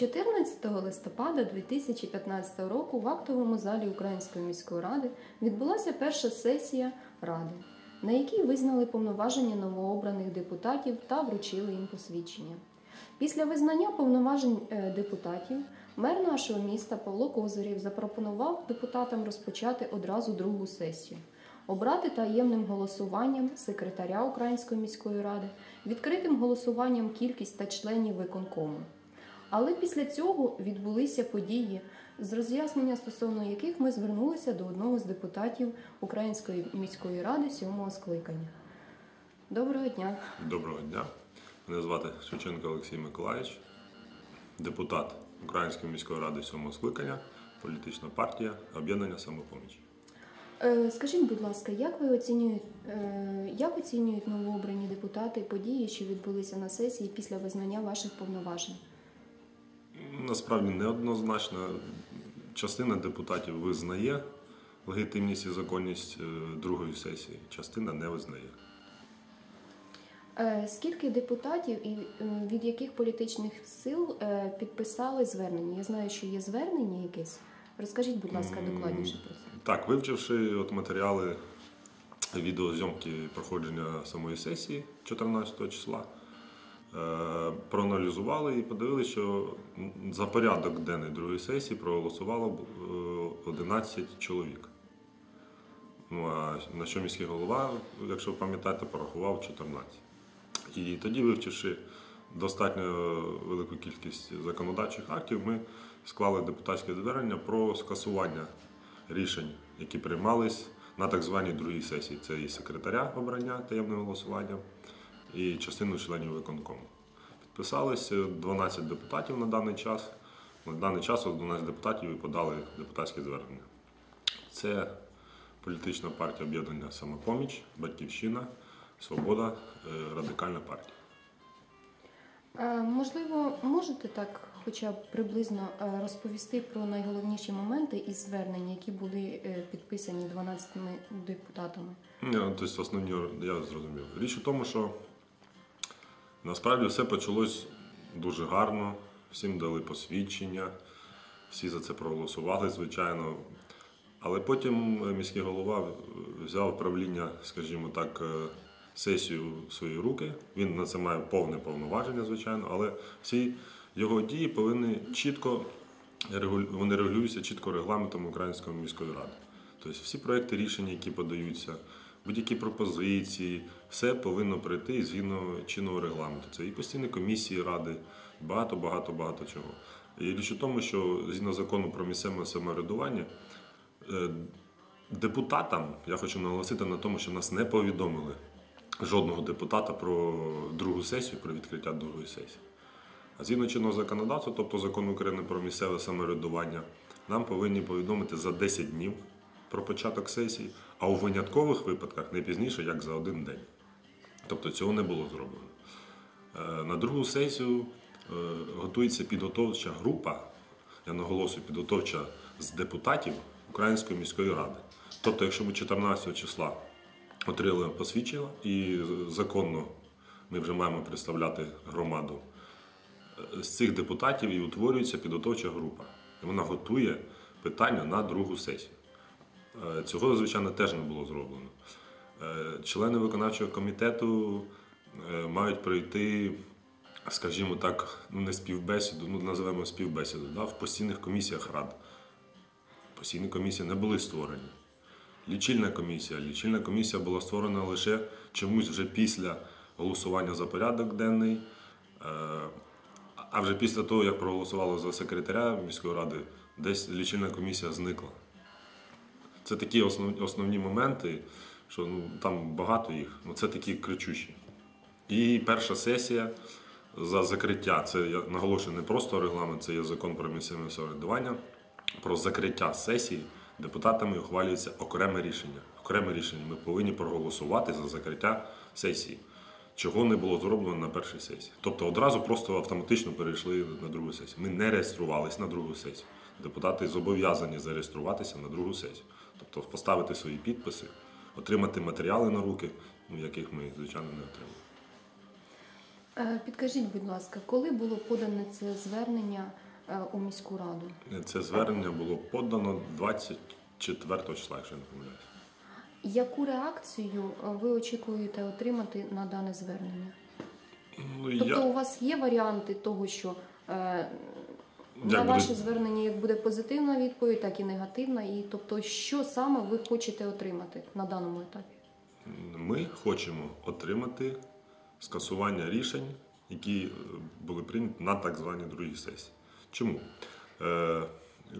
14 листопада 2015 року в актовому залі Української міської ради відбулася перша сесія ради, на якій визнали повноваження новообраних депутатів та вручили їм посвідчення. Після визнання повноважень е, депутатів мер нашого міста Павло Козирів запропонував депутатам розпочати одразу другу сесію, обрати таємним голосуванням секретаря Української міської ради, відкритим голосуванням кількість та членів виконкому. Але після цього відбулися події, з роз'яснення стосовно яких ми звернулися до одного з депутатів Української міської ради сьомого скликання. Доброго дня. Доброго дня. Мене звати Шевченко Олексій Миколаївич, депутат Української міської ради сьомого скликання, політична партія Об'єднання самопоміч. Е, Скажіть, будь ласка, як ви оцінюєте, е, як оцінюють новообрані депутати події, що відбулися на сесії після визнання ваших повноважень? Насправді неоднозначно частина депутатів визнає легітимність і законність е, другої сесії, частина не визнає. Е, Скільки депутатів і е, від яких політичних сил підписали звернення? Я знаю, що є звернення якесь. Розкажіть, будь ласка, докладніше про це. Так, вивчивши от матеріали відеозйомки проходження самої сесії 14 числа, проаналізували і подивилися, що за порядок денний другої сесії проголосувало е, 11 чоловік. Ну а на що міський голова, якщо пам'ятаєте, порахував 14. І тоді, вивчивши достатньо велику кількість законодавчих актів, ми склали депутатське звернення про скасування рішень, які приймались на так званій другій сесії. Це і секретаря обрання таємним голосуванням, і частину членів виконкому. Підписались 12 депутатів на даний час. На даний час ось 12 депутатів і подали депутатське звернення. Це політична партія об'єднання Самопоміч, Батьківщина, Свобода, е, Радикальна партія. Е, Можливо, можете так, хоча б приблизно е, розповісти про найголовніші моменти із звернень, які були підписані 12 депутатами? Тобто основні я зрозумів. Річ у тому, що насправді все почалось дуже гарно, всім дали посвідчення, всі за це проголосували, звичайно. Але потім е, міський голова взяв правління, скажімо так, е, сесію в свої руки. Він на це має повне повноваження, звичайно, але всі його дії повинні чітко вони регулюються чітко регламентом Української міської ради. Тобто всі проекти рішення, які подаються, будь-які пропозиції, все повинно пройти згідно чинного регламенту. Це і постійні комісії ради, багато, багато, багато чого. І річ у тому, що згідно закону про місцеве самоврядування, е, депутатам я хочу наголосити на тому, що нас не повідомили жодного депутата про другу сесію, про відкриття другої сесії. А згідно чинного законодавства, тобто закону України про місцеве самоврядування, нам повинні повідомити за 10 днів про початок сесії, а у виняткових випадках не пізніше, як за один день. Тобто цього не було зроблено. Е, На другу сесію е, готується підготовча група, я наголошую, підготовча з депутатів Української міської ради. Тобто, якщо ми 14 числа отримали посвідчення і законно ми вже маємо представляти громаду, е, з цих депутатів і утворюється підготовча група. І вона готує питання на другу сесію. Е, Цього, звичайно, теж не було зроблено. Е, Члени виконавчого комітету е, мають пройти, скажімо так, ну не співбесіду, ну називаємо співбесіду, да, в постійних комісіях рад. Постійні комісії не були створені. Лічильна комісія. Лічильна комісія була створена лише чомусь вже після голосування за порядок денний. А вже після того, як проголосували за секретаря міської ради, десь лічильна комісія зникла. Це такі основні, основні моменти, що ну, там багато їх, ну це такі кричущі. І перша сесія за закриття. Це я наголошую не просто регламент, це є закон про місцеве самоврядування. Про закриття сесії депутатами ухвалюється окреме рішення. Окреме рішення. Ми повинні проголосувати за закриття сесії, чого не було зроблено на першій сесії. Тобто одразу просто автоматично перейшли на другу сесію. Ми не реєструвалися на другу сесію. Депутати зобов'язані зареєструватися на другу сесію. Тобто поставити свої підписи, отримати матеріали на руки, ну, яких ми, звичайно, не отримали. Е, Підкажіть, будь ласка, коли було подане це звернення е, у міську раду? Це звернення було подано 24 числа, якщо я не помиляюся. Яку реакцію е, ви очікуєте отримати на дане звернення? Ну, Тобто я, у вас є варіанти того, що е, на Як ваше звернення як буде позитивна відповідь, так і негативна. І тобто, що саме ви хочете отримати на даному етапі? ми хочемо отримати скасування рішень, які е, були прийняті на так званій другій сесії. Чому? Е,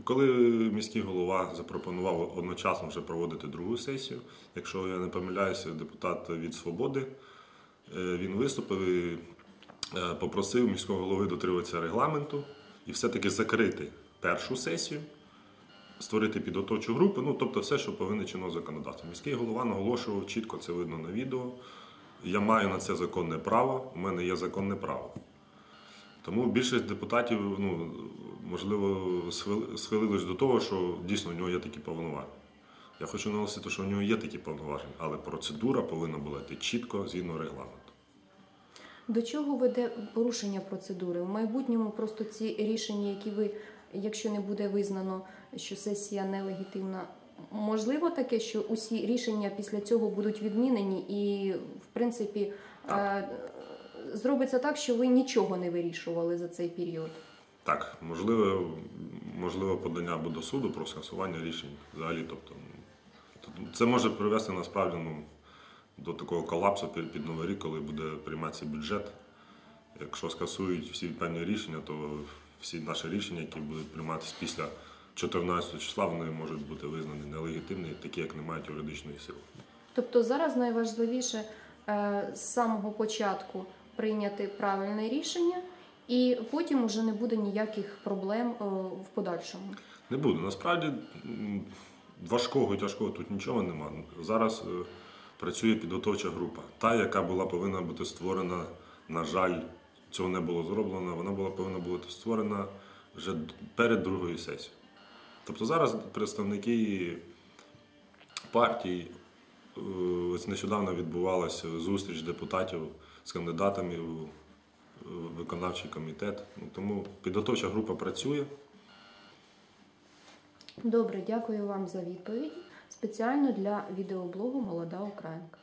коли міський голова запропонував одночасно вже проводити другу сесію, якщо я не помиляюся, депутат від Свободи, е, він виступив і попросив міського голови дотримуватися регламенту і все-таки закрити першу сесію, створити підготовчу групу, ну тобто все, що повинно чинно законодавство. Міський голова наголошував чітко, це видно на відео. Я маю на це законне право, у мене є законне право. Тому більшість депутатів, ну, можливо, схили- схилились до того, що дійсно у нього є такі повноваження. Я хочу наголосити, що у нього є такі повноваження, але процедура повинна була йти чітко згідно регламенту. До чого веде порушення процедури? В майбутньому просто ці рішення, які ви, якщо не буде визнано, що сесія нелегітимна, можливо таке, що усі рішення після цього будуть відмінені, і в принципі е, зробиться так, що ви нічого не вирішували за цей період. Так, можливо, можливо, подання до суду про скасування рішень взагалі. Тобто це може привести насправді ну, до такого колапсу під, під Новий рік, коли буде прийматися бюджет. Якщо скасують всі певні рішення, то всі наші рішення, які будуть прийматися після 14 числа, вони можуть бути визнані нелегітимні, такі як не мають юридичної сили. Тобто зараз найважливіше е, з самого початку прийняти правильне рішення, і потім вже не буде ніяких проблем е, в подальшому. Не буде. Насправді важкого і тяжкого тут нічого нема. Зараз е, працює підготовча група. Та, яка була повинна бути створена, на жаль, цього не було зроблено. Вона була повинна бути створена вже перед другою сесією. Тобто зараз представники партій, е, ось нещодавно відбувалася зустріч депутатів з кандидатами у е, виконавчий комітет. Ну, Тому підготовча група працює. Добре, дякую вам за відповідь. Спеціально для відеоблогу Молода Українка.